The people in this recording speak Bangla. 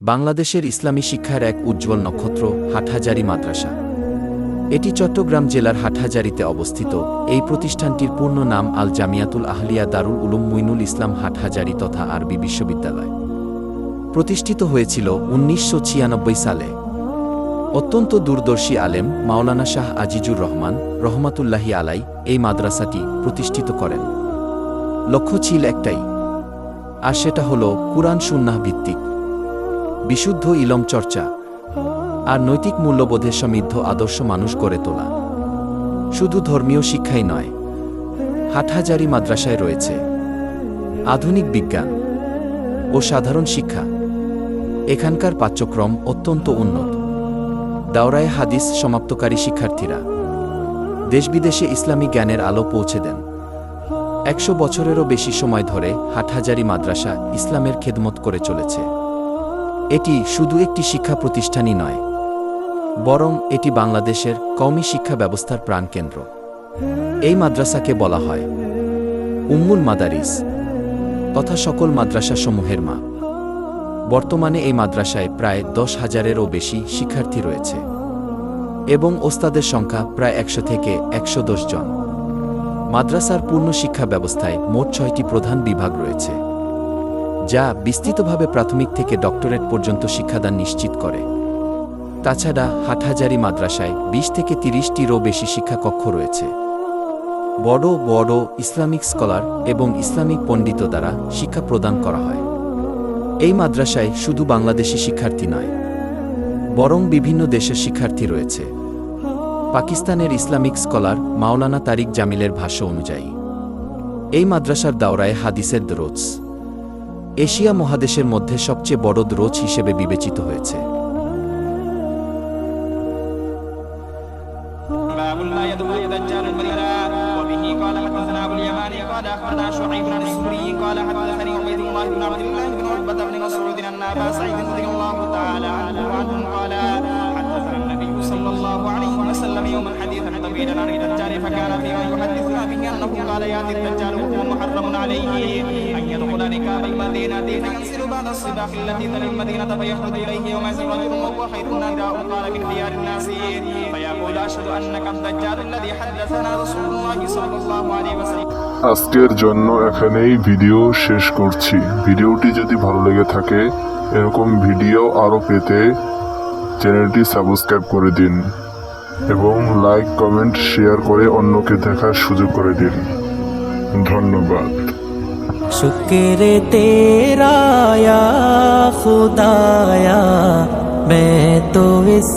বাংলাদেশের ইসলামী শিক্ষার এক উজ্জ্বল নক্ষত্র, হাটহাজারি মাদ্রাসা। এটি চট্টগ্রাম জেলার হাটহাজারিতে অবস্থিত। এই প্রতিষ্ঠানটির পূর্ণ নাম আল জামিয়াতুল আহলিয়া দারুল উলুম মুইনুল ইসলাম হাটহাজারি তথা আরবি বিশ্ববিদ্যালয়। প্রতিষ্ঠিত হয়েছিল উনিশশো ছিয়ানব্বই সালে। অত্যন্ত দূরদর্শী আলেম মাওলানা শাহ আজিজুর রহমান রহমাতুল্লাহি আলাই এই মাদ্রাসাটি প্রতিষ্ঠিত করেন। লক্ষ্য ছিল একটাই, আর সেটা হল কুরআন সুন্নাহ ভিত্তিক। বিশুদ্ধ ইলম চর্চা আর নৈতিক মূল্যবোধে সমৃদ্ধ আদর্শ মানুষ গড়ে তোলা। শুধু ধর্মীয় শিক্ষাই নয়, হাটহাজারি মাদ্রাসায় রয়েছে আধুনিক বিজ্ঞান ও সাধারণ শিক্ষা। এখানকার পাঠ্যক্রম অত্যন্ত উন্নত। দাওরায় হাদিস সমাপ্তকারী শিক্ষার্থীরা, দেশবিদেশে ইসলামী জ্ঞানের আলো পৌঁছে দেন। একশো বছরেরও বেশি সময় ধরে হাটহাজারি মাদ্রাসা ইসলামের খেদমত করে চলেছে। এটি শুধু একটি শিক্ষা প্রতিষ্ঠানই নয়, বরং এটি বাংলাদেশের কওমি শিক্ষা ব্যবস্থার প্রাণকেন্দ্র। এই মাদ্রাসাকে বলা হয় উম্মুল মাদারিস তথা সকল মাদ্রাসাসমূহের মা। বর্তমানে এই মাদ্রাসায় প্রায় দশ হাজারেরও বেশি শিক্ষার্থী রয়েছে এবং ওস্তাদের সংখ্যা প্রায় একশো থেকে একশো দশ জন। মাদ্রাসার পূর্ণ শিক্ষা ব্যবস্থায় মোট ছয়টি প্রধান বিভাগ রয়েছে। যা বিস্তৃতভাবে প্রাথমিক থেকে ডক্টরেট পর্যন্ত শিক্ষাদান নিশ্চিত করে। তাছাড়া হাটহাজারি মাদ্রাসায় বিশ থেকে তিরিশটিরও বেশি শিক্ষাকক্ষ রয়েছে। বড় বড় ইসলামিক স্কলার এবং ইসলামিক পণ্ডিত দ্বারা শিক্ষা প্রদান করা হয়। এই মাদ্রাসায় শুধু বাংলাদেশি শিক্ষার্থী নয়, বরং বিভিন্ন দেশের শিক্ষার্থী রয়েছে। পাকিস্তানের ইসলামিক স্কলার মাওলানা তারিক জামিলের ভাষ্য অনুযায়ী, এই মাদ্রাসার দাওরায় হাদিসের দরোজ এশিয়া মহাদেশের মধ্যে সবচেয়ে বড় দ্রোজ হিসেবে বিবেচিত হয়েছে باب لا يدخل دجال المدينة وبه قال حدثنا ابو اليماني قال اخبرنا شعيب بن الزهري قال حدثني عبيد الله بن عبد الله بن عتبة بن مسعود ان ابا سعيد رضي الله تعالى عنه وعنهم قال حدثنا النبي صلى الله عليه وسلم يوما حديثا طويلا عن الدجال فكان فيما يحدثنا به انه قال ياتي الدجال وهو محرم عليه ان يدخل ركاب المدينة فينزل بعد الصباح التي تلي المدينة فيخرج اليه يومئذ رجل وهو خير النداء قال من خيار الناس فيقول اشهد انك الدجال الذي حدثنا رسول الله صلى الله عليه وسلم আজকের জন্য এখানেই ভিডিও শেষ করছি ভিডিওটি যদি ভালো লেগে থাকে এরকম ভিডিও আরও পেতে চ্যানেলটি সাবস্ক্রাইব করে দিন এবং লাইক কমেন্ট শেয়ার করে অন্যকে দেখার সুযোগ করে দিন ধন্যবাদ शुक्रेरा या खुदाया मोस